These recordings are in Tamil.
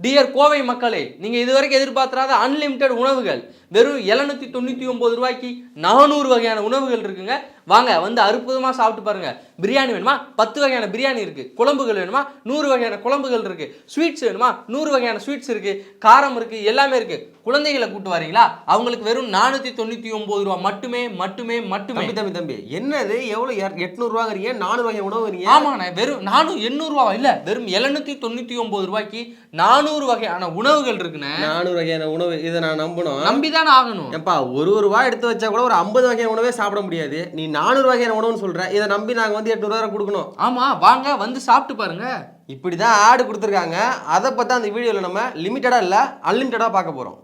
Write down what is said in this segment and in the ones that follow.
டியர் கோவை மக்களே நீங்கள் இதுவரைக்கும் எதிர்பார்த்துறாத அன்லிமிட்டெட் உணவுகள் வெறும் எழுநூத்தி தொண்ணூற்றி ஒம்பது ரூபாய்க்கு நானூறு வகையான உணவுகள் இருக்குங்க. வாங்க வந்து அற்புதமாக சாப்பிட்டு பாருங்க. பிரியாணி வேணுமா? பத்து வகையான பிரியாணி இருக்குது குழம்புகள் வேணுமா? நூறு வகையான குழம்புகள் இருக்குது ஸ்வீட்ஸ் வேணுமா? நூறு வகையான ஸ்வீட்ஸ் இருக்குது காரம் இருக்குது எல்லாமே இருக்குது குழந்தைகளை கூட்டு வரீங்களா? அவங்களுக்கு வெறும் நானூற்றி தொண்ணூற்றி ஒம்பது ரூபா. மட்டுமே மட்டுமே மட்டுமே. தம்பி தம்பி என்னது? எவ்வளவு எட்நூறுவாங்கிறீங்க நானூறு வகை உணவுங்கிறீங்க ஆமாண்ணே வெறும் நானூறு எண்ணூறுவா இல்ல. வெறும் எழுநூத்தி தொண்ணூத்தி ஒன்பது ரூபாய்க்கு நானூறு வகையான உணவுகள் இருக்குண்ணே. நானூறு வகையான உணவு. இதை நான் நம்பணும். நம்பிதானே ஆகணும் ஏப்பா ஒரு ஒரு ரூபா எடுத்து வச்சா கூட ஒரு ஐம்பது வகையான உணவே சாப்பிட முடியாது நீ நானூறு வகையான உணவுன்னு சொல்ற இதை நம்பி நாங்க வந்து எட்நூறுவா கொடுக்கணும் ஆமா வாங்க வந்து சாப்பிட்டு பாருங்க இப்படி தான் ஆடு கொடுத்துருக்காங்க அதை பற்றி அந்த வீடியோவில் நம்ம லிமிட்டடாக இல்லை அன்லிமிட்டடாக பார்க்க போகிறோம்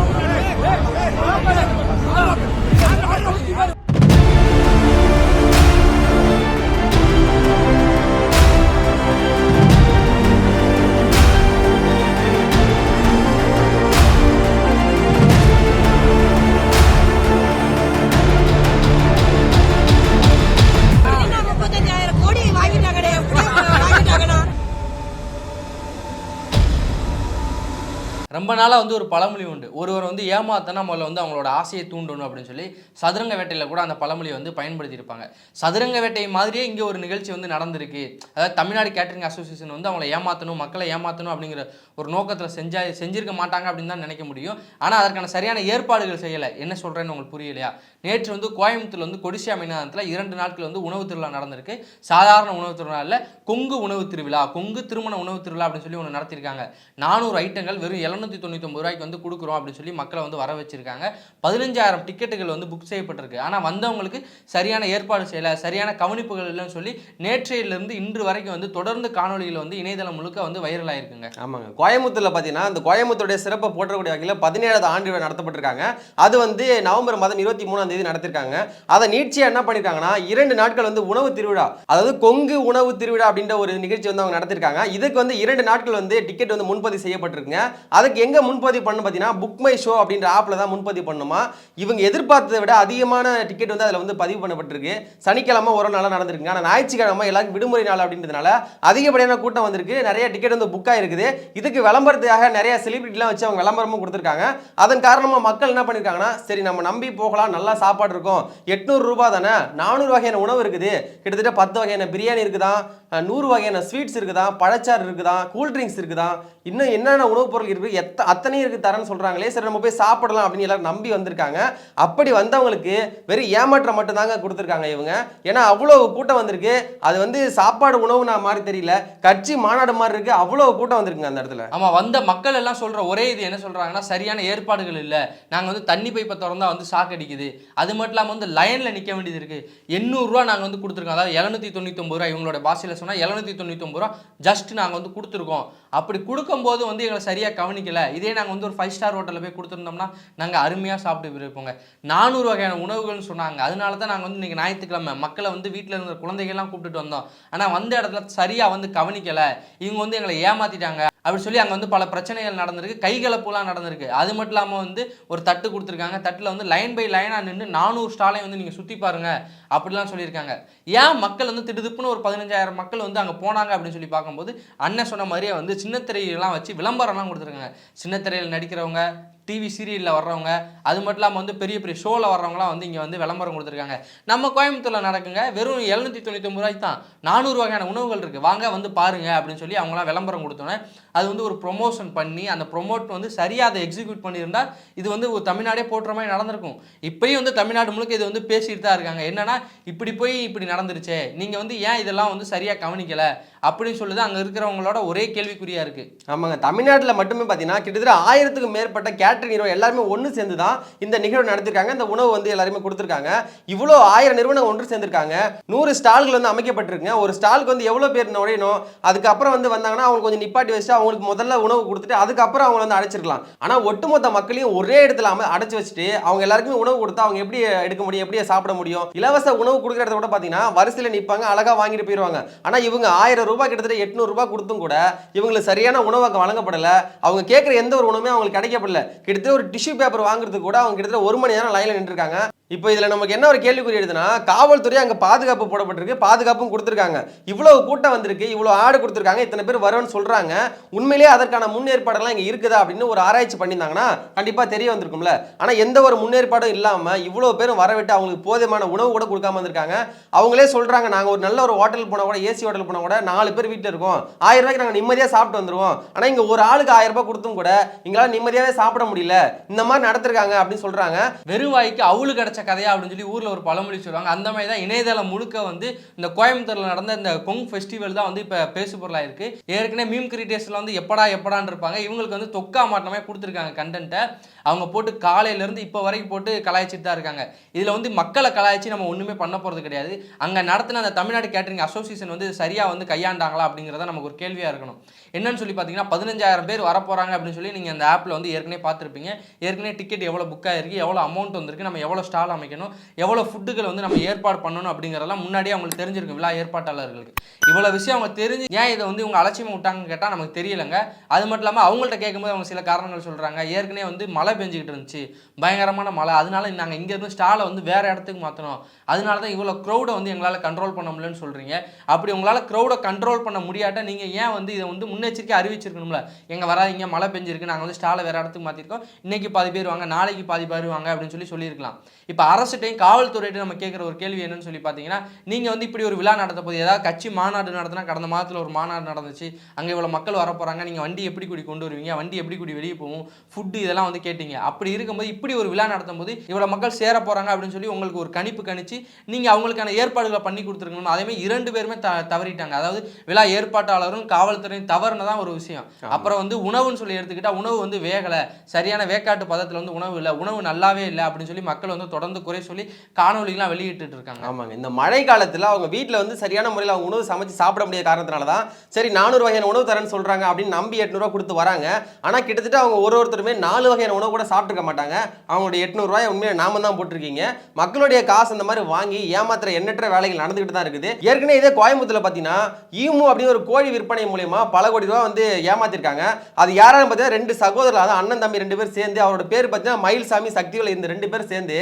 ரொம்ப நாளாக வந்து ஒரு பழமொழி உண்டு. ஒருவர் வந்து ஏமாத்தனா முதல்ல வந்து அவங்களோட ஆசையை தூண்டணும் அப்படின்னு சொல்லி சதுரங்க வேட்டையில் கூட அந்த பழமொழியை வந்து பயன்படுத்தியிருப்பாங்க. சதுரங்க வேட்டை மாதிரியே இங்கே ஒரு நிகழ்ச்சி வந்து நடந்திருக்கு. அதாவது தமிழ்நாடு கேட்டரிங் அசோசியேஷன் வந்து அவங்கள ஏமாற்றணும் மக்களை ஏமாற்றணும் அப்படிங்கிற ஒரு நோக்கத்தில் செஞ்சா செஞ்சிருக்க மாட்டாங்க அப்படின்னு தான் நினைக்க முடியும். ஆனால் அதற்கான சரியான ஏற்பாடுகள் செய்யலை. என்ன சொல்கிறேன்னு உங்களுக்கு புரியலையா? நேற்று வந்து கோயம்புத்தூர்ல வந்து கொடிசியா மைதானத்தில் இரண்டு நாட்கள் வந்து உணவு திருவிழா நடந்திருக்கு. சாதாரண உணவு திருவிழா கொங்கு உணவு திருவிழா கொங்கு திருமண உணவு திருவிழா அப்படின்னு சொல்லி ஒன்று நடத்தியிருக்காங்க. நானூறு ஐட்டங்கள் வெறும் எழுநூத்தி தொண்ணூத்தி ரூபாய்க்கு வந்து கொடுக்குறோம் அப்படின்னு சொல்லி மக்களை வந்து வர வச்சிருக்காங்க. பதினஞ்சாயிரம் டிக்கெட்டுகள் வந்து புக் செய்யப்பட்டிருக்கு. ஆனால் வந்தவங்களுக்கு சரியான ஏற்பாடு செய்யலை சரியான கவனிப்புகள் இல்லைன்னு சொல்லி நேற்றையிலிருந்து இன்று வரைக்கும் வந்து தொடர்ந்து காணொளிகள் வந்து இணையதளம் முழுக்க வந்து வைரல் ஆயிருக்குங்க. ஆமாங்க. கோயம்புத்தூரில் பார்த்தீங்கன்னா அந்த கோயம்புத்தூருடைய சிறப்பை போற்றக்கூடிய வகையில் பதினேழாவது ஆண்டு விழா நடத்தப்பட்டிருக்காங்க. அது வந்து நவம்பர் மாதம் இருபத்தி மூணாம் தேதி நடத்திருக்காங்க. அதை நீட்சியாக என்ன பண்ணியிருக்காங்கன்னா இரண்டு நாட்கள் வந்து உணவு திருவிழா அதாவது கொங்கு உணவு திருவிழா அப்படின்ற ஒரு நிகழ்ச்சி வந்து அவங்க நடத்திருக்காங்க. இதுக்கு வந்து இரண்டு நாட்கள் வந்து டிக்கெட் வந்து முன்பதிவு செய்யப்பட்டிருக்குங்க. அதுக்கு எங்கே முன்பதிவு பண்ணு பார்த்தீங்கன்னா புக் மை ஷோ அப்படின்ற ஆப்பில் தான் முன்பதிவு பண்ணணுமா? இவங்க எதிர்பார்த்ததை விட அதிகமான டிக்கெட் வந்து அதில் வந்து பதிவு பண்ணப்பட்டிருக்கு. சனிக்கிழமை ஒரு நாளாக நடந்திருக்கு ஆனால் ஞாயிற்றுக்கிழமை எல்லாருக்கும் விடுமுறை நாள் அப்படின்றதுனால அதிகப்படியான கூட்டம் வந்திருக்கு. நிறைய டிக்கெட் வந்து புக் ஆகிருக்குது இதுக்கு விளம்பரத்துக்காக நிறைய செலிபிரிட்டிலாம் வச்சு அவங்க விளம்பரமும் கொடுத்துருக்காங்க. அதன் காரணமாக மக்கள் என்ன பண்ணியிருக்காங்கன்னா சரி நம்ம நம்பி போகலாம். நல்லா சாப்பாடு இருக்கும். எட்நூறு ரூபா தானே? நானூறு வகையான உணவு இருக்குது. கிட்டத்தட்ட பத்து வகையான பிரியாணி இருக்குதான் நூறு வகையான ஸ்வீட்ஸ் இருக்குதான் பழச்சாறு இருக்குதான் கூல் ட்ரிங்க்ஸ் இருக்குதான் இன்னும் என்னென்ன உணவுப் பொருள் இருக்குது எத்த அத்தனையும் இருக்கு தரேன்னு சொல்கிறாங்களே சரி நம்ம போய் சாப்பிடலாம் அப்படின்னு எல்லாரும் நம்பி வந்திருக்காங்க. அப்படி வந்தவங்களுக்கு வெறும் ஏமாற்றம் மட்டும்தாங்க கொடுத்துருக்காங்க இவங்க. ஏன்னா அவ்வளோ கூட்டம் வந்திருக்கு. அது வந்து சாப்பாடு உணவு நான் மாதிரி தெரியல. கட்சி மாநாடு மாதிரி இருக்கு. அவ்வளோ கூட்டம் வந்திருக்குங்க அந்த இடத்துல. ஆமாம் வந்த மக்கள் எல்லாம் சொல்கிற ஒரே இது என்ன சொல்கிறாங்கன்னா சரியான ஏற்பாடுகள் இல்லை. நாங்கள் வந்து தண்ணி பைப்பை திறந்தா வந்து சாக்கடிக்குது அது மட்டும் இல்லாமல் வந்து லைனில் நிற்க வேண்டியது இருக்குது எண்ணூறுரூவா நாங்கள் வந்து கொடுத்துருக்கோம். அதாவது எழுநூத்தி தொண்ணூத்தி ரூபா இவங்களோட பாஷையில் சொன்னால் எழுநூத்தி தொண்ணூத்தி ரூபா ஜஸ்ட் நாங்கள் வந்து கொடுத்துருக்கோம். அப்படி கொடுக்கும்போது வந்து எங்களை சரியாக கவனிக்கல. இதே நாங்கள் வந்து ஒரு ஃபைவ் ஸ்டார் ஹோட்டலில் போய் கொடுத்துருந்தோம்னா நாங்கள் அருமையாக சாப்பிட்டு போயிருப்போங்க. நானூறு வகையான உணவுகள்னு சொன்னாங்க. அதனால தான் நாங்கள் வந்து இன்றைக்கி ஞாயிற்றுக்கிழமை மக்களை வந்து வீட்டில் இருந்த குழந்தைகள்லாம் கூப்பிட்டுட்டு வந்தோம். ஆனால் வந்த இடத்துல சரியாக வந்து கவனிக்கலை. இவங்க வந்து எங்களை ஏமாற்றிட்டாங்க அப்படி சொல்லி அங்கே வந்து பல பிரச்சனைகள் நடந்திருக்கு. கைகலப்புலாம் நடந்திருக்கு. அது மட்டும் இல்லாமல் வந்து ஒரு தட்டு கொடுத்துருக்காங்க. தட்டில் வந்து லைன் பை லைனாக நின்று நானூறு ஸ்டாலையும் வந்து நீங்கள் சுற்றி பாருங்கள் அப்படிலாம் சொல்லியிருக்காங்க. ஏன் மக்கள் வந்து திடுதுப்புன்னு ஒரு பதினஞ்சாயிரம் மக்கள் வந்து அங்கே போனாங்க அப்படின்னு சொல்லி பார்க்கும்போது அண்ணன் சொன்ன மாதிரியே வந்து சின்னத்திரையெல்லாம் வச்சு விளம்பரம்லாம் கொடுத்துருக்காங்க. சின்னத்திரையில் நடிக்கிறவங்க டிவி சீரியலில் வர்றவங்க அது மட்டும் இல்லாமல் வந்து பெரிய பெரிய ஷோவில் வர்றவங்களாம் வந்து இங்கே வந்து விளம்பரம் கொடுத்துருக்காங்க. நம்ம கோயம்புத்தூரில் நடக்குங்க வெறும் எழுநூற்றி தொண்ணூற்றி ஒம்பது ரூபாய்க்கு தான். நானூறு வகையான உணவுகள் இருக்குது வாங்க வந்து பாருங்க அப்படின்னு சொல்லி அவங்களாம் விளம்பரம் கொடுத்தோன்னே அது வந்து ஒரு ப்ரொமோஷன் பண்ணி அந்த ப்ரொமோட் வந்து சரியாக அதை எக்ஸிக்யூட் பண்ணியிருந்தால் இது வந்து ஒரு தமிழ்நாடே போட்டுற மாதிரி நடந்திருக்கும். இப்பயும் வந்து தமிழ்நாடு முழுக்க இது வந்து பேசிட்டு தான் இருக்காங்க. என்னன்னா இப்படி போய் இப்படி நடந்துருச்சே நீங்கள் வந்து ஏன் இதெல்லாம் வந்து சரியாக கவனிக்கல? அப்படின்னு சொல்லுது அங்கே இருக்கிறவங்களோட ஒரே கேள்விக்குறியாக இருக்கு. ஆமாங்க. தமிழ்நாட்டில் மட்டுமே பார்த்தீங்கன்னா கிட்டத்தட்ட ஆயிரத்துக்கு மேற்பட்ட கேட்டரிங் நிறுவனம் எல்லாருமே ஒன்று சேர்ந்து தான் இந்த நிகழ்வு நடத்திருக்காங்க. இந்த உணவு வந்து எல்லாருமே கொடுத்துருக்காங்க. இவ்வளோ ஆயிரம் நிறுவனம் ஒன்று சேர்ந்திருக்காங்க. நூறு ஸ்டால்கள் வந்து அமைக்கப்பட்டிருக்குங்க. ஒரு ஸ்டாலுக்கு வந்து எவ்வளோ பேர் நுழையணும்? அதுக்கப்புறம் வந்து வந்தாங்கன்னா அவங்க கொஞ்சம் நிப்பாட்டி வச்சு அவங்களுக்கு முதல்ல உணவு கொடுத்துட்டு அதுக்கப்புறம் அவங்க வந்து அடைச்சிருக்கலாம். ஆனால் ஒட்டுமொத்த மக்களையும் ஒரே இடத்துல அடைச்சி வச்சுட்டு அவங்க எல்லாருக்குமே உணவு கொடுத்தா அவங்க எப்படி எடுக்க முடியும் எப்படி சாப்பிட முடியும்? இலவச உணவு கொடுக்குற இடத்த கூட பார்த்தீங்கன்னா வரிசையில் நிற்பாங்க அழகாக வாங்கிட்டு போயிடுவாங்க ஆனால் இவங்க ஆயிரம் ரூபாய் கிட்டத்தட்ட எட்நூறு ரூபாய் கொடுத்தும் கூட இவங்களுக்கு சரியான உணவு வழங்கப்படலை. அவங்க கேட்குற எந்த ஒரு உணவுமே அவங்களுக்கு கிடைக்கப்படல. கிட்டத்தட்ட ஒரு டிஷ்யூ பேப்பர் வாங்குறதுக்கு கூட அவங்க கிட்டத்தட்ட ஒரு மணி நேரம் லைனில் நின்றுருக்காங்க இப்போ இதில் நமக்கு என்ன ஒரு கேள்விக்குறி எழுதுனா காவல்துறை அங்கே பாதுகாப்பு போடப்பட்டிருக்கு பாதுகாப்பும் கொடுத்துருக்காங்க. இவ்வளோ கூட்டம் வந்திருக்கு இவ்வளோ ஆடு கொடுத்துருக்காங்க இத்தனை பேர் வரும்னு சொல்கிறாங்க உண்மையிலேயே அதற்கான முன்னேற்பாடெல்லாம் இங்கே இருக்குதா அப்படின்னு ஒரு ஆராய்ச்சி பண்ணியிருந்தாங்கன்னா கண்டிப்பாக தெரிய வந்திருக்கும்ல. ஆனால் எந்த ஒரு முன்னேற்பாடும் இல்லாமல் இவ்வளோ பேரும் வரவிட்டு அவங்களுக்கு போதுமான உணவு கூட கொடுக்காம வந்திருக்காங்க. அவங்களே சொல்கிறாங்க நாங்கள் ஒரு நல்ல ஒரு ஹோட்டல் போனால் கூட ஏசி ஹோட்டல் போனால் கூட நாலு பேர் வீட்டில் இருக்கோம். ஆயிரம் ரூபாய்க்கு நாங்கள் நிம்மதியாக சாப்பிட்டு வந்துருவோம். ஆனால் இங்கே ஒரு ஆளுக்கு ஆயிரம் ரூபாய் கொடுத்தும் கூட எங்களால் நிம்மதியாகவே சாப்பிட முடியல. இந்த மாதிரி நடத்திருக்காங்க அப்படின்னு சொல்கிறாங்க வெறுவாய்க்கு அவளுக்கு கிடச்ச கதையா அப்படின்னு சொல்லி ஊரில் ஒரு பழமொழி சொல்லுவாங்க. அந்த மாதிரி தான் இணையதளம் முழுக்க வந்து இந்த கோயம்புத்தூரில் நடந்த இந்த கொங் ஃபெஸ்டிவல் தான் வந்து இப்போ பேசு பொருளாக இருக்கு. ஏற்கனவே மீம் கிரியேட்டர்ஸ்ல வந்து எப்படா எப்படான்னு இருப்பாங்க. இவங்களுக்கு வந்து தொக்கா மாட்டமே கொடுத்துருக்காங்க கண்டென்ட்டை அவங்க போட்டு காலையிலேருந்து இப்போ வரைக்கும் போட்டு கலாய்ச்சிட்டு தான் இருக்காங்க. இதில் வந்து மக்களை கலாய்ச்சி நம்ம ஒன்றுமே பண்ண போகிறது கிடையாது. அங்கே நடத்தின அந்த தமிழ்நாடு கேட்டரிங் அசோசியேஷன் வந்து சரியாக வந்து கையாண்டாங்களா அப்படிங்கிறத நமக்கு ஒரு கேள்வியாக இருக்கணும். என்னன்னு சொல்லி பார்த்தீங்கன்னா பதினஞ்சாயிரம் பேர் வரப்போகிறாங்க அப்படின்னு சொல்லி நீங்கள் அந்த ஆப்பில் வந்து ஏற்கனவே பார்த்துருப்பீங்க. ஏற்கனவே டிக்கெட் எவ்வளோ புக் ஆகிருக்கு எவ்வளோ அமௌண்ட் வந்திருக்கு நம்ம எவ்வளோ ஸ்டால் அமைக்கணும் எவ்வளோ ஃபுட்டுகள் வந்து நம்ம ஏற்பாடு பண்ணணும் அப்படிங்கிறதெல்லாம் முன்னாடியே அவங்களுக்கு தெரிஞ்சிருக்கும் விழா ஏற்பாட்டாளர்களுக்கு. இவ்வளோ விஷயம் அவங்க தெரிஞ்சு ஏன் இதை வந்து இவங்க அலட்சியமாக விட்டாங்கன்னு கேட்டால் நமக்கு தெரியலங்க. அது மட்டும் இல்லாமல் அவங்கள்ட்ட கேட்கும்போது அவங்க சில காரணங்கள் சொல்கிறாங்க ஏற்கனவே வந்து மழை பெஞ்சிக்கிட்டு இருந்துச்சு பயங்கரமான மழை. அதனால நாங்கள் இங்கேருந்து ஸ்டாலை வந்து வேறு இடத்துக்கு மாற்றணும் அதனால தான் இவ்வளோ க்ரௌடை வந்து எங்களால் கண்ட்ரோல் பண்ண முடியலன்னு சொல்கிறீங்க அப்படி உங்களால் க்ரௌடை கண்ட்ரோல் பண்ண முடியாட்ட நீங்கள் ஏன் வந்து இதை வந்து முன்னெச்சரிக்கை அறிவிச்சிருக்கணும்ல? எங்கள் வராதீங்க மழை பெஞ்சிருக்கு நாங்கள் வந்து ஸ்டாலை வேறு இடத்துக்கு மாற்றிருக்கோம் இன்றைக்கி பாதி பேர் வாங்க நாளைக்கு பாதி பேர் வாங்க அப்படின்னு சொல்லி சொல்லியிருக்கலாம். இப்போ அரசுகிட்டையும் காவல்துறையிட்ட நம்ம கேட்குற ஒரு கேள்வி என்னன்னு சொல்லி பார்த்தீங்கன்னா நீங்கள் வந்து இப்படி ஒரு விழா நடத்த போது ஏதாவது கட்சி மாநாடு நடத்தினா கடந்த மாதத்தில் ஒரு மாநாடு நடந்துச்சு அங்கே இவ்வளோ மக்கள் வர போகிறாங்க நீங்கள் வண்டி எப்படி கூடி கொண்டு வருவீங்க வண்டி எப்படி கூடி வெளியே போகும் ஃபுட்டு இதெல்லாம் வந்து கேட்டு கேட்டீங்க. அப்படி இருக்கும்போது இப்படி ஒரு விழா நடத்தும் போது இவ்வளோ மக்கள் சேர போகிறாங்க அப்படின்னு சொல்லி உங்களுக்கு ஒரு கணிப்பு கணிச்சு நீங்கள் அவங்களுக்கான ஏற்பாடுகளை பண்ணி கொடுத்துருக்கணும். அதே மாதிரி இரண்டு பேருமே த தவறிட்டாங்க. அதாவது விழா ஏற்பாட்டாளரும் காவல்துறையும் தவறுனு தான் ஒரு விஷயம். அப்புறம் வந்து உணவுன்னு சொல்லி எடுத்துக்கிட்டா உணவு வந்து வேகலை. சரியான வேக்காட்டு பதத்தில் வந்து உணவு இல்லை. உணவு நல்லாவே இல்லை அப்படின்னு சொல்லி மக்கள் வந்து தொடர்ந்து குறை சொல்லி காணொலிகளாம் வெளியிட்டு இருக்காங்க. ஆமாங்க. இந்த மழை காலத்துல அவங்க வீட்ல வந்து சரியான முறையில் அவங்க உணவு சமைச்சு சாப்பிட முடியாத காரணத்தினால தான் சரி நானூறு வகையான உணவு தரேன்னு சொல்றாங்க அப்படின்னு நம்பி எட்நூறுவா கொடுத்து வராங்க. ஆனா கிட்டத்தட்ட அவங்க ஒரு ஒருத்தருமே நாலு வகையான உணவு கூட சாப்பிட்ருக்க மாட்டாங்க. அவங்களுடைய எட்நூறுவாய் உண்மையை நாம தான் போட்டிருக்கீங்க. மக்களுடைய காசு இந்த மாதிரி வாங்கி ஏமாத்துற எண்ணற்ற வேலைகள் நடந்துகிட்டு தான் இருக்குது. ஏற்கனவே இதே கோயம்புத்தூர்ல பார்த்தீங்கன்னா ஈமு அப்படின்னு ஒரு கோழி விற்பனை மூலயமா பல கோடி ரூபா வந்து ஏமாத்திருக்காங்க. அது யாராலும் பார்த்தீங்கன்னா ரெண்டு சகோதரர் அதான் அண்ணன் தம்பி ரெண்டு பேர் சேர்ந்து அவரோட பேர் பார்த்தீங்கன்னா மயில்சாமி சக்திவேல் இந்த ரெண்டு பேர் சேர்ந்து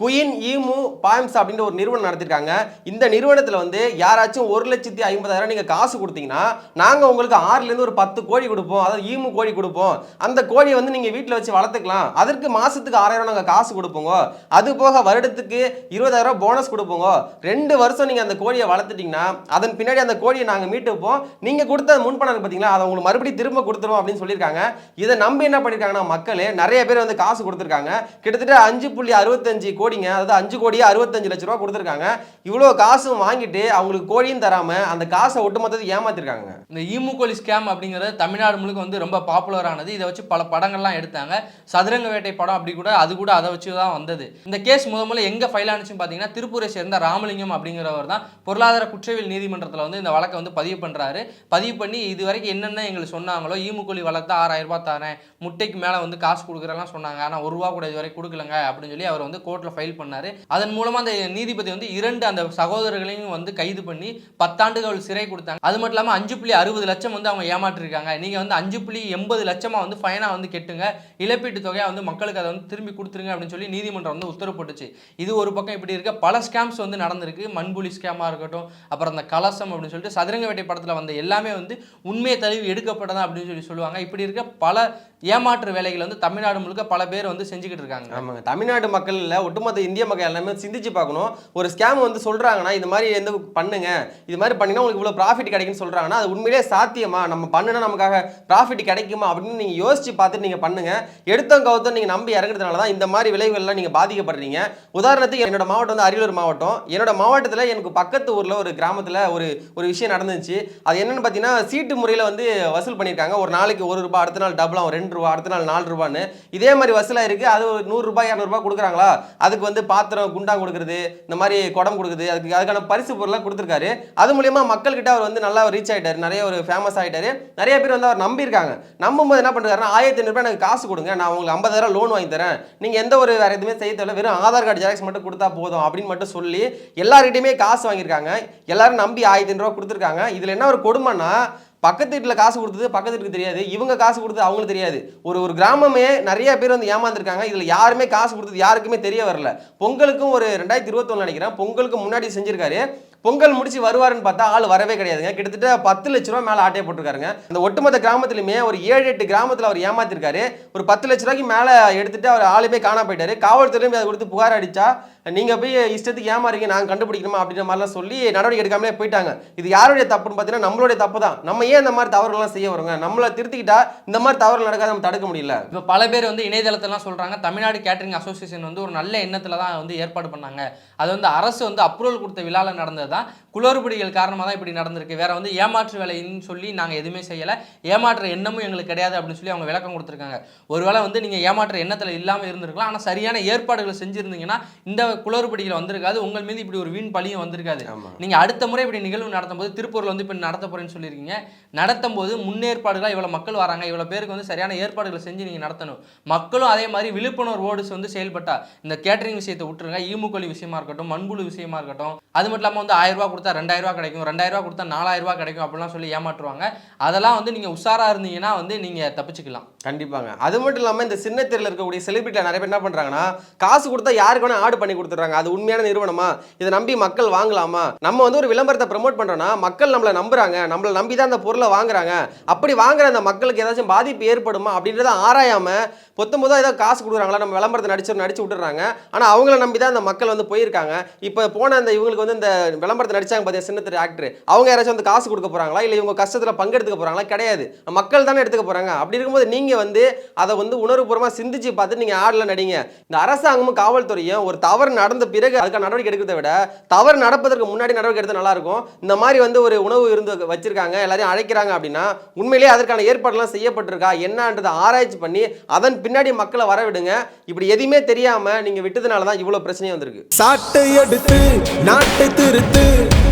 குயின் ஈமு பாயம்ஸ் அப்படின்ற ஒரு நிறுவனம் நடத்திருக்காங்க. இந்த நிறுவனத்தில் வந்து யாராச்சும் ஒரு லட்சத்தி ஐம்பதாயிரம் நீங்கள் காசு கொடுத்தீங்கன்னா நாங்கள் உங்களுக்கு ஆறுலேருந்து ஒரு பத்து கோழி கொடுப்போம். அதாவது ஈமு கோழி கொடுப்போம். அந்த கோழியை வந்து நீங்கள் வீட்டில் வச்சு வளர்த்துக்கலாம். அதற்கு மாதத்துக்கு ஆறாயிரம் நாங்கள் காசு கொடுப்போங்க. அது போக வருடத்துக்கு இருபதாயிரம் போனஸ் கொடுப்போங்க. ரெண்டு வருஷம் நீங்கள் அந்த கோழியை வளர்த்துட்டீங்கன்னா அதன் பின்னாடி அந்த கோழியை நாங்கள் மீட்டுப்போம் நீங்கள் கொடுத்த முன்பணம் பார்த்தீங்களா அதை உங்களுக்கு மறுபடியும் திரும்ப கொடுத்துருவோம் அப்படின்னு சொல்லியிருக்காங்க. இதை நம்பி என்ன பண்ணியிருக்காங்கன்னா மக்கள் நிறைய பேர் வந்து காசு கொடுத்துருக்காங்க. கிட்டத்தட்ட அஞ்சு புள்ளி அறுபத்தஞ்சு கோடிங்க அதாவது அஞ்சு கோடியே அறுபத்தஞ்சு லட்ச ரூபா கொடுத்துருக்காங்க. இவ்வளோ காசும் வாங்கிட்டு அவங்களுக்கு கோழியும் தராம அந்த காசை ஒட்டுமொத்தத்தை ஏமாத்திருக்காங்க இந்த ஈமுகோலி ஸ்கேம் அப்படிங்கிறது தமிழ்நாடு முழுக்க வந்து ரொம்ப பாப்புலர் ஆனது. இதை வச்சு பல படங்கள்லாம் எடுத்தாங்க. சதுரங்க வேட்டை படம் அப்படி கூட அது கூட அதை வச்சு தான் வந்தது. இந்த கேஸ் முத முதல்ல எங்கே ஃபைல் ஆனிச்சுன்னு பார்த்தீங்கன்னா திருப்பூரை சேர்ந்த ராமலிங்கம் அப்படிங்கிறவர் தான் பொருளாதார குற்றவியல் நீதிமன்றத்தில் வந்து இந்த வழக்கை வந்து பதிவு பண்ணுறாரு பதிவு பண்ணி இது வரைக்கும் என்னென்ன எங்களுக்கு சொன்னாங்களோ ஈமுகோலி வளர்த்து ஆறாயிரம் ரூபாய் தரேன் முட்டைக்கு மேலே வந்து காசு கொடுக்குறலாம் சொன்னாங்க. ஆனால் ஒரு ரூபா கூட இது வரைக்கும் கொடுக்கலங்க அப்படின்னு சொல்லி அவர் வந்து கோர்ட்டில் ஃபைல் பண்ணார். அதன் மூலமாக அந்த நீதிபதி வந்து இரண்டு அந்த சகோதரர்களையும் வந்து கைது பண்ணி பத்தாண்டுகள் சிறை கொடுத்தாங்க. அது மட்டும் இல்லாமல் அஞ்சு புள்ளி அறுபது லட்சம் வந்து அவங்க ஏமாற்றிருக்காங்க. நீங்கள் வந்து அஞ்சு புள்ளி எண்பது லட்சமாக வந்து ஃபைனாக வந்து கெட்டுங்க. இழப்பீட்டு தொகையாக வந்து மக்களுக்கு அதை வந்து திரும்பி கொடுத்துருங்க அப்படின்னு சொல்லி நீதிமன்றம் வந்து உத்தரவு போட்டுச்சு. இது ஒரு பக்கம் இப்படி இருக்க பல ஸ்கேம்ஸ் வந்து நடந்திருக்கு. மண்புலி ஸ்கேமாக இருக்கட்டும் அப்புறம் அந்த கலசம் அப்படின்னு சொல்லிட்டு சதுரங்க வேட்டை படத்தில் வந்த எல்லாமே வந்து உண்மையை தழுவி எடுக்கப்பட்டதா அப்படின்னு சொல்லி சொல்லுவாங்க. இப்படி இருக்க பல ஏமாற்று வேலைகள் வந்து தமிழ்நாடு முழுக்க பல பேர் வந்து செஞ்சுக்கிட்டு இருக்காங்க. ஆமாங்க. தமிழ்நாடு மக்கள் இல்லை ஒட்டுமொத்த இந்திய மக்கள் எல்லாமே சிந்திச்சு பார்க்கணும். ஒரு ஸ்கேம் வந்து சொல்கிறாங்கன்னா இது மாதிரி எந்த பண்ணுங்க. இது மாதிரி பண்ணினா உங்களுக்கு இவ்வளோ ப்ராஃபிட் கிடைக்குன்னு சொல்கிறாங்கன்னா அது உண்மையிலே சாத்தியமா? நம்ம பண்ணுனா நமக்காக ப்ராஃபிட் கிடைக்குமா? அப்படின்னு நீங்கள் யோசிச்சு பார்த்துட்டு நீங்கள் பண்ணுங்க. எடுத்தோம் கவுத்தம் நீங்கள் நம்பி இறங்குறதுனால தான் இந்த மாதிரி விளைவுகள்லாம் நீங்கள் பாதிக்கப்படுறீங்க. உதாரணத்துக்கு என்னோட மாவட்டம் வந்து அரியலூர் மாவட்டம். என்னோட மாவட்டத்தில் எனக்கு பக்கத்து ஊரில் ஒரு கிராமத்தில் ஒரு ஒரு விஷயம் நடந்துச்சு. அது என்னென்னு பார்த்தீங்கன்னா சீட்டு முறையில் வந்து வசூல் பண்ணியிருக்காங்க. ஒரு நாளைக்கு ஒரு ரூபாய் அடுத்த நாள் டபுளாக ரெண்டு ரூபா அடுத்த நாள் நாலு ரூபான்னு. இதே மாதிரி வசூலாக இருக்குது அது ஒரு நூறுரூபா இரநூறுபா கொடுக்குறாங்களா? அதுக்கு வந்து பாத்திரம் குண்டா கொடுக்குறது இந்த மாதிரி குடம் கொடுக்குறது அதுக்கு அதுக்கான பரிசு பொருளாக கொடுத்துருக்காரு. அது மூலியமா மக்கள்கிட்ட அவர் வந்து நல்லா ரீச் ஆகிட்டார் நிறைய ஒரு ஃபேமஸ் ஆகிட்டார் நிறைய பேர் வந்து அவர் நம்பியிருக்காங்க. நம்பும்போது என்ன பண்ணுறாருன்னா ஆயிரத்தி ஐநூறுபா எனக்கு காசு கொடுங்க. நான் உங்களுக்கு ஐம்பதாயிரம் லோன் வாங்கி தரேன். நீங்கள் எந்த ஒரு வேறு எதுவுமே செய்ய தேவையில்ல. வெறும் ஆதார் கார்டு ஜெராக்ஸ் மட்டும் கொடுத்தா போதும் அப்படின்னு மட்டும் சொல்லி எல்லார்கிட்டையுமே காசு வாங்கியிருக்காங்க. எல்லாரும் நம்பி ஆயிரத்தி ஐநூறுரூவா கொடுத்துருக்காங்க. இதில் என்ன ஒரு கொடுமைன்னா பக்கத்து வீட்டில் காசு கொடுத்தது பக்கத்து வீட்டுக்கு தெரியாது. இவங்க காசு கொடுத்தது அவங்களுக்கு தெரியாது. ஒரு ஒரு கிராமமே நிறைய பேர் வந்து ஏமாந்துருக்காங்க. இதில் யாருமே காசு கொடுத்தது யாருக்குமே தெரிய வரல. பொங்கலுக்கும் ஒரு ரெண்டாயிரத்தி இருபத்தொன்னு நினைக்கிறேன். பொங்கலுக்கு முன்னாடி செஞ்சிருக்காரு. பொங்கல் முடிச்சு வருவாருன்னு பார்த்தா ஆள் வரவே கிடையாதுங்க. கிட்டத்தட்ட பத்து லட்ச ரூபா மேலே ஆட்டையை போட்டிருக்காருங்க. அந்த ஒட்டுமொத்த கிராமத்துலையுமே ஒரு ஏழு எட்டு கிராமத்தில் அவர் ஏமாத்திருக்காரு. ஒரு பத்து லட்ச ரூபாய்க்கு மேலே எடுத்துட்டு அவர் ஆளுமே காணா போயிட்டாரு. காவல்துறையும் அதை கொடுத்து புகார் அடிச்சா நீங்க போய் இஷ்டத்துக்கு ஏமாறீங்க நாங்கள் கண்டுபிடிக்கணுமா அப்படின்ற மாதிரிலாம் சொல்லி நடவடிக்கை எடுக்காமலே போயிட்டாங்க. இது யாருடைய தப்புன்னு பார்த்தீங்கன்னா நம்மளுடைய தப்பு தான். நம்ம ஏன் இந்த மாதிரி தவறுகள்லாம் செய்ய வருங்க? நம்மளை திருத்திக்கிட்டா இந்த மாதிரி தவறுகள் நடக்காத நம்ம தடுக்க முடியல. இப்போ பல பேர் வந்து இணையதளத்திலாம் சொல்றாங்க தமிழ்நாடு கேட்டரிங் அசோசியேஷன் வந்து ஒரு நல்ல எண்ணத்துல தான் வந்து ஏற்பாடு பண்ணாங்க. அது வந்து அரசு வந்து அப்ரூவல் கொடுத்த விழாவில் நடந்தது தான் குளறுபடிகள் காரணமாக தான் இப்படி நடந்திருக்கு. வேற வந்து ஏமாற்று வேலைன்னு சொல்லி நாங்கள் எதுவுமே செய்யலை. ஏமாற்ற எண்ணமும் எங்களுக்கு கிடையாது அப்படின்னு சொல்லி அவங்க விளக்கம் கொடுத்துருக்காங்க. ஒருவேளை வந்து நீங்கள் ஏமாற்ற எண்ணத்தில் இல்லாமல் இருந்திருக்கலாம். ஆனால் சரியான ஏற்பாடுகளை செஞ்சுருந்தீங்கன்னா இந்த குளறுபடிகள் வந்திருக்காது. உங்கள் மீது இப்படி ஒரு வீண் பழியும் வந்திருக்காது. நீங்கள் அடுத்த முறை இப்படி நிகழ்வு நடத்தும் போது திருப்பூரில் வந்து இப்போ நடத்த போறேன்னு சொல்லியிருக்கீங்க. நடத்தும் போது முன்னேற்பாடுகளாக இவ்வளோ மக்கள் வராங்க. இவ்வளோ பேருக்கு வந்து சரியான ஏற்பாடுகளை செஞ்சு நீங்கள் நடத்தணும். மக்களும் அதே மாதிரி விழிப்புணர்வோடு வந்து செயல்பட்டா. இந்த கேட்டரிங் விஷயத்தை விட்டுருங்க. ஈமுக்கொல்லி விஷயமா இருக்கட்டும் மண்புழு விஷயமா இருக்கட்டும். அது மட்டும் இல்லாமல் வந்து ஆயிரம் ரூபாய் கொடுத்தா ரெண்டாயிரம் ரூபாய் கிடைக்கும் ரெண்டாயிரம் கொடுத்தா நாலாயிரரூபா கிடைக்கும் அப்படிலாம் சொல்லி ஏமாற்றுவாங்க. அதெல்லாம் வந்து நீங்கள் உஷாராக இருந்தீங்கன்னா வந்து நீங்கள் தப்பிச்சுக்கலாம். கண்டிப்பாங்க. அது மட்டும் இல்லாமல் இந்த சின்ன தெருவில் இருக்கக்கூடிய செலிபிரிட்டியில் நிறைய பேர் என்ன பண்ணுறாங்கன்னா காசு கொடுத்தா யாருக்கு வேணால் ஆடு பண்ணி கொடுத்துட்றாங்க. அது உண்மையான நிறுவனமா? இதை நம்பி மக்கள் வாங்கலாமா? நம்ம வந்து ஒரு விளம்பரத்தை ப்ரமோட் பண்ணுறோன்னா மக்கள் நம்மளை நம்புறாங்க. நம்மளை நம்பி தான் அந்த பொருளை வாங்குறாங்க. அப்படி வாங்குற அந்த மக்களுக்கு ஏதாச்சும் பாதிப்பு ஏற்படுமா? அப்படின்றத ஆராயாம பொத்தம் ஏதாவது காசு கொடுக்குறாங்களா நம்ம விளம்பரத்தை நடிச்சு நடிச்சு விட்டுறாங்க ஆனால் அவங்கள நம்பி தான் அந்த மக்கள் வந்து போயிருக்காங்க. இப்போ போன அந்த இவங்களுக்கு வந்து இந்த விளம்பரத்தை நடிச்சாங்க பார்த்தியா சின்ன ஆக்டர் அவங்க யாராச்சும் வந்து காசு கொடுக்க போகிறாங்களா இல்லை இவங்க கஷ்டத்தில் பங்கெடுத்துக்க போகிறாங்களா கிடையாது. மக்கள் தானே எடுத்துக்க போகிறாங்க அப்படி இருக்கும்போது நீங்கள் வந்து அதை வந்து உணர்வுபூர்வமாக சிந்திச்சு பார்த்து நீங்கள் ஆடல நடிங்க. இந்த அரசாங்கமும் காவல்துறையும் ஒரு தவறு நடந்த பிறகு அதுக்கான நடவடிக்கை எடுக்கிறத விட தவறு நடப்பதற்கு முன்னாடி நடவடிக்கை எடுத்தால் நல்லாயிருக்கும் இந்த மாதிரி வந்து ஒரு உணவு இருந்து வச்சிருக்காங்க எல்லாரையும் அழைக்கிறாங்க அப்படின்னா உண்மையிலேயே அதற்கான ஏற்பாடுலாம் செய்யப்பட்டிருக்கா? என்னன்றதை ஆராய்ச்சி பண்ணி அதன் பின்னாடி மக்களை வரவிடுங்க. இப்படி எதுவுமே தெரியாமல் நீங்கள் விட்டதுனால தான் இவ்வளோ பிரச்சனையும் வந்திருக்கு. சாட்டை எடுத்து நாட்டை திருத்து bill.